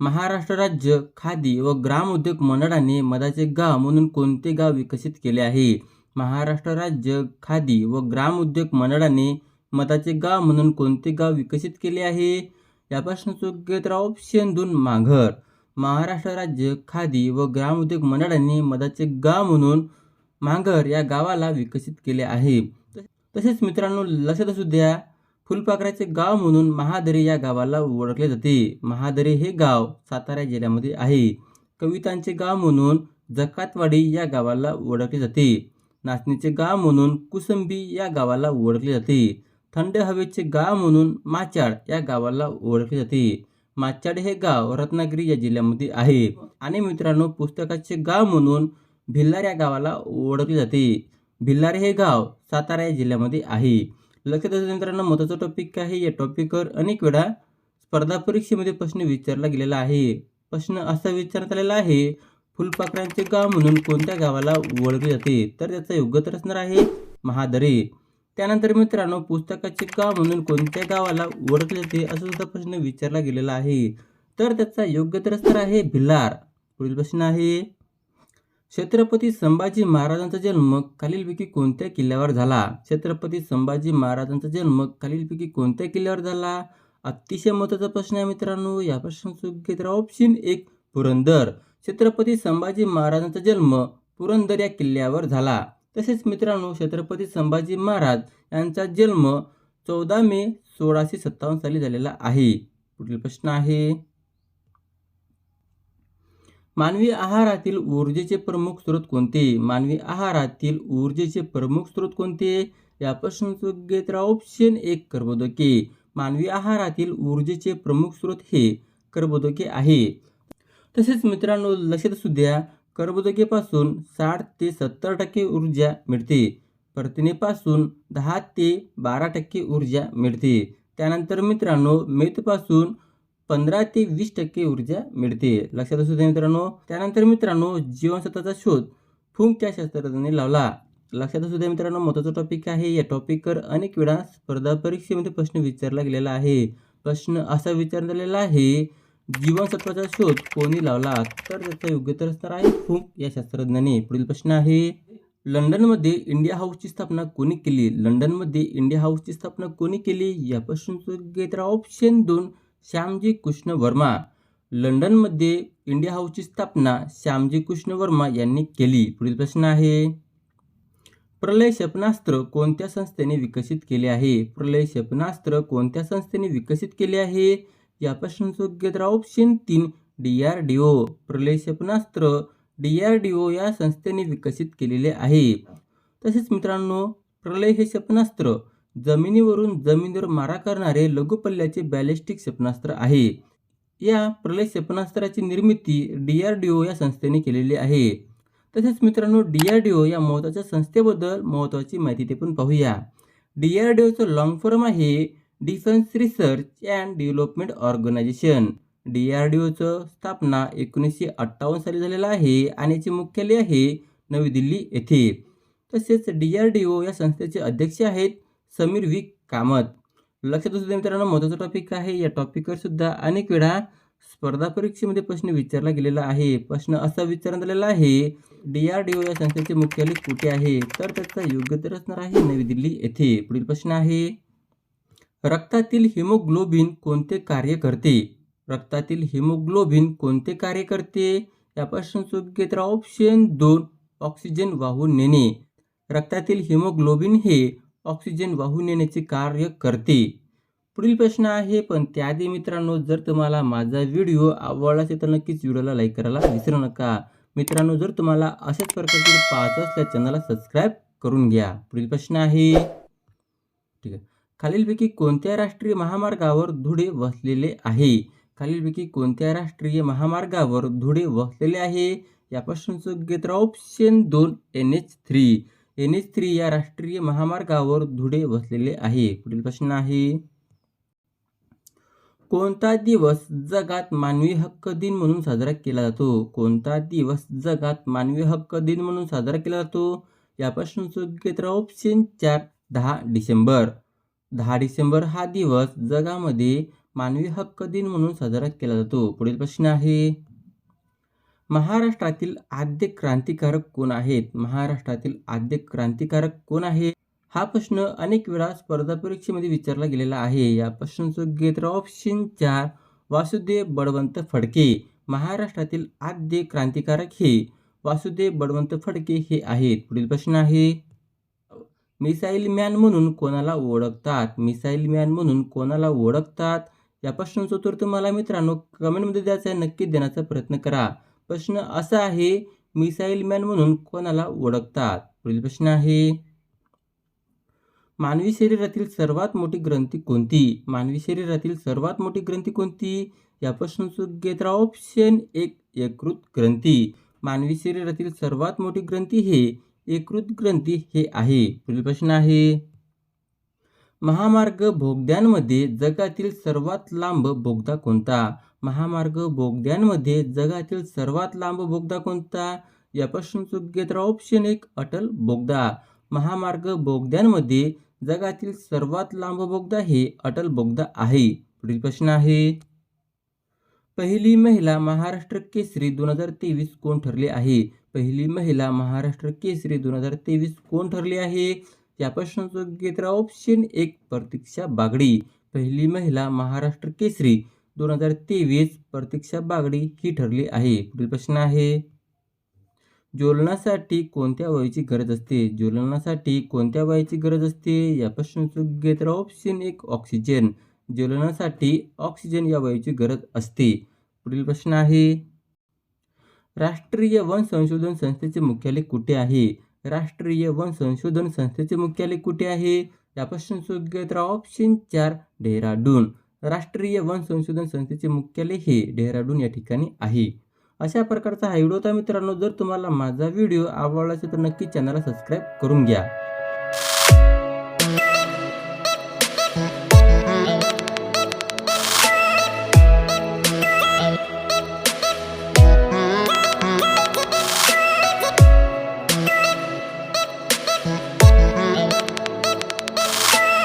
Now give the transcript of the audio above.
महाराष्ट्र राज्य खादी व ग्राम उद्योग मंडळाने मधाचे गाव म्हणून कोणते गाव विकसित केले आहे? महाराष्ट्र राज्य खादी व ग्राम उद्योग मंडळाने मधाचे गाव म्हणून कोणते गाव विकसित केले आहे? यापासून योग्य तर ऑप्शन दोन माघर. महाराष्ट्र राज्य खादी व ग्राम उद्योग मंडळाने मधाचे गाव म्हणून मांगर या गावाला विकसित केले आहे. तसेच मित्रांनो लक्षात असू द्या फुलपाखराचे गाव म्हणून महादरी या गावाला ओळखले जाते. महादरी हे गाव सातारा जिल्ह्यामध्ये आहे. कवितांचे गाव म्हणून जकातवाडी या गावाला ओळखले जाते. नाचणीचे गाव म्हणून कुसंबी या गावाला ओळखले जाते. थंड हवेचे गाव म्हणून माचाड या गावाला ओळखले जाते. माचाड हे गाव रत्नागिरी या जिल्ह्यामध्ये आहे. आणि मित्रांनो पुस्तकाचे गाव म्हणून भिल्लार या गावाला ओळखले जाते. भिल्लार हे गाव सातारा या जिल्ह्यामध्ये आहे. लक्षात असू मित्रांनो महत्त्वाचा टॉपिक आहे. या टॉपिकवर अनेक वेळा स्पर्धा परीक्षेमध्ये प्रश्न विचारला गेलेला आहे. प्रश्न असा विचारण्यात आलेला आहे फुलपाखरांचे गाव म्हणून कोणत्या गावाला ओळखले जाते? तर त्याचं योग्य तर असणार आहे महादरे. त्यानंतर मित्रांनो पुस्तकाचे गाव म्हणून कोणत्या गावाला ओळखले जाते असं सुद्धा प्रश्न विचारला गेलेला आहे. तर त्याचा योग्य तर असणार आहे भिल्लार. पुढील प्रश्न आहे छत्रपती संभाजी महाराजांचा जन्म खालीलपैकी कोणत्या किल्ल्यावर झाला? छत्रपती संभाजी महाराजांचा जन्म खालीलपैकी कोणत्या किल्ल्यावर झाला? अतिशय महत्त्वाचा प्रश्न आहे मित्रांनो. या प्रश्नाचं घेत तर ऑप्शन एक पुरंदर. छत्रपती संभाजी महाराजांचा जन्म पुरंदर या किल्ल्यावर झाला. तसेच मित्रांनो छत्रपती संभाजी महाराज यांचा जन्म चौदा मे सोळाशे सत्तावन्न साली झालेला आहे. पुढील प्रश्न आहे. मानवी आहारातील ऊर्जेचे प्रमुख स्रोत कोणते? मानवी आहारातील ऊर्जेचे प्रमुख स्रोत कोणते? या प्रश्नाचं घेत ऑप्शन एक कर्बोदके. मानवी आहारातील ऊर्जेचे प्रमुख स्रोत हे कर्बोदके आहे. तसेच मित्रांनो लक्षात असू द्या कर्बोदकेपासून साठ ते सत्तर टक्के ऊर्जा मिळते. प्रथिनेपासून दहा ते बारा टक्के ऊर्जा मिळते. त्यानंतर मित्रांनो मेथपासून पंधरा ते वीस टक्के ऊर्जा मिळते. लक्षात असू दे मित्रांनो. त्यानंतर मित्रांनो जीवनसत्वाचा शोध. फुंक या शास्त्रज्ञांनी लावला. लक्षात असू द्या मित्रांनो महत्त्वाचा टॉपिक आहे. या टॉपिकवर अनेक वेळा स्पर्धा परीक्षेमध्ये प्रश्न विचारला गेलेला आहे. प्रश्न असा विचारण्यात आलेला आहे जीवनसत्वाचा शोध कोणी लावला? तर त्याचा योग्य तर असणार आहे फुंक या शास्त्रज्ञाने. पुढील प्रश्न आहे लंडनमध्ये इंडिया हाऊसची स्थापना कोणी केली? लंडनमध्ये इंडिया हाऊसची स्थापना कोणी केली? या प्रश्नाचं योग्य तर ऑप्शन दोन. श्यामजी कृष्ण वर्मा. लंडनमध्ये इंडिया हाऊसची स्थापना श्यामजी कृष्ण वर्मा यांनी केली. पुढील प्रश्न आहे. प्रलय क्षेपणास्त्र कोणत्या संस्थेने विकसित केले आहे? प्रलय क्षेपणास्त्र कोणत्या संस्थेने विकसित केले आहे? या प्रश्नाचं योग्य तर ऑप्शन तीन डी आर डी ओ प्रलय क्षेपणास्त्र डी आर डी ओ या संस्थेने विकसित केलेले आहे. तसेच मित्रांनो प्रलय हे क्षेपणास्त्र जमिनीवरून जमिनीवर मारा करणारे लघुपल्ल्याचे बॅलिस्टिक क्षेपणास्त्र आहे. या प्रलय क्षेपणास्त्राची निर्मिती डी आर डी ओ या संस्थेने केलेली आहे. तसेच मित्रांनो डी आर डी ओ या महत्त्वाच्या संस्थेबद्दल महत्त्वाची माहिती ते पण पाहूया. डी आर डी ओचं लॉंग फॉर्म आहे defence research and development organisation D R D ओचं स्थापना एकोणीसशे अठ्ठावन्न साली झालेलं आहे आणि याचे मुख्यालय आहे नवी दिल्ली येथे. तसेच डी आर डी ओ या संस्थेचे अध्यक्ष आहेत समीर वी कामत. लक्षात असू दे मित्रांनो महत्त्वाचा टॉपिक आहे. या टॉपिकवर सुद्धा अनेक वेळा स्पर्धा परीक्षेमध्ये प्रश्न विचारला गेलेला आहे. प्रश्न असा विचारण्यात आलेला आहे डी आर डी ओ या संस्थेचे मुख्यालय कुठे आहे? तर त्याचा योग्य तर असणार आहे नवी दिल्ली येथे. पुढील प्रश्न आहे रक्तातील हिमोग्लोबिन कोणते कार्य करते? रक्तातील हिमोग्लोबिन कोणते कार्य करते? या प्रश्नाचं योग्य तर ऑप्शन दोन ऑक्सिजन वाहून नेणे. रक्तातील हिमोग्लोबिन हे ऑक्सिजन वाहून नेण्याचे कार्य करते. पुढील प्रश्न आहे पण त्याआधी मित्रांनो जर तुम्हाला माझा व्हिडिओ आवडला असेल तर नक्कीच व्हिडिओला लाईक करायला विसरू नका. मित्रांनो जर तुम्हाला अशाच प्रकारचे पाहत असल्या चॅनलला सबस्क्राईब करून घ्या. पुढील प्रश्न आहे ठीक आहे. खालीलपैकी कोणत्या राष्ट्रीय महामार्गावर धुळे वसलेले आहे? खालीलपैकी कोणत्या राष्ट्रीय महामार्गावर धुळे वसलेले आहे? या प्रश्नाचं योग्य ऑप्शन दोन N H three N H three या राष्ट्रीय महामार्गावर धुळे वसलेले आहे. पुढील प्रश्न आहे कोणता दिवस जगात मानवी हक्क दिन म्हणून साजरा केला जातो? कोणता दिवस जगात मानवी हक्क दिन म्हणून साजरा केला जातो? या प्रश्नाचं उत्तर तर ऑप्शन चार दहा डिसेंबर. दहा डिसेंबर हा दिवस जगामध्ये मानवी हक्क दिन म्हणून साजरा केला जातो. पुढील प्रश्न आहे महाराष्ट्रातील आद्य क्रांतिकारक कोण आहेत? महाराष्ट्रातील आद्य क्रांतिकारक कोण आहे हा प्रश्न अनेक वेळा स्पर्धा परीक्षेमध्ये विचारला गेलेला आहे. या प्रश्नाचं योग्य तर ऑप्शन चार वासुदेव बळवंत फडके. महाराष्ट्रातील आद्य क्रांतिकारक हे वासुदेव बळवंत फडके हे आहेत. पुढील प्रश्न आहे मिसाईल मॅन म्हणून कोणाला ओळखतात? मिसाईल मॅन म्हणून कोणाला ओळखतात? या प्रश्नाचं उत्तर तुम्हाला मित्रांनो कमेंटमध्ये द्यायचं आहे. नक्की देण्याचा प्रयत्न करा. प्रश्न असा आहे मिसाईल मॅन म्हणून कोणाला ओळखतात? पुढील प्रश्न आहे मानवी शरीरातील सर्वात मोठी ग्रंथी कोणती? मानवी शरीरातील सर्वात मोठी ग्रंथी कोणती? या प्रश्नाचं घेत राहा ऑप्शन एक यकृत ग्रंथी. मानवी शरीरातील सर्वात मोठी ग्रंथी हे यकृत ग्रंथी हे आहे. पुढील प्रश्न आहे महामार्ग बोगद्यांमध्ये जगातील सर्वात लांब बोगदा कोणता? महामार्ग बोगद्यांमध्ये जगातील सर्वात लांब बोगदा कोणता? या प्रश्नाचं योग्य ऑप्शन एक अटल बोगदा. महामार्ग बोगद्यांमध्ये जगातील सर्वात लांब बोगदा हे अटल बोगदा आहे. पुढील प्रश्न आहे. पहिली महिला महाराष्ट्र केसरी दोन हजार तेवीस कोण ठरली आहे? पहिली महिला महाराष्ट्र केसरी दोन हजार तेवीस कोण ठरली आहे? या प्रश्नाचं योग्य ऑप्शन एक प्रतीक्षा बागडी. पहिली महिला महाराष्ट्र केसरी दोन हजार तेवीस प्रतीक्षा बागडी ही ठरली आहे. पुढील प्रश्न आहे ज्वलनासाठी कोणत्या वयाची गरज असते? ज्वलनासाठी कोणत्या वयाची गरज असते? या प्रश्नाचं योग्य ऑप्शन एक ऑक्सिजन ज्वलनासाठी ऑक्सिजन या वयाची गरज असते. पुढील प्रश्न आहे राष्ट्रीय वन संशोधन संस्थेचे मुख्यालय कुठे आहे? राष्ट्रीय वन संशोधन संस्थेचे मुख्यालय कुठे आहे? या प्रश्नाचं योग्य ऑप्शन चार डेहराडून. राष्ट्रीय वन संशोधन संस्थेचे मुख्यालय हे डेहराडून या ठिकाणी आहे. अशा प्रकारचा हा व्हिडिओ होता मित्रांनो. जर तुम्हाला माझा व्हिडिओ आवडला असेल तर नक्की चॅनलला सबस्क्राईब करून घ्या.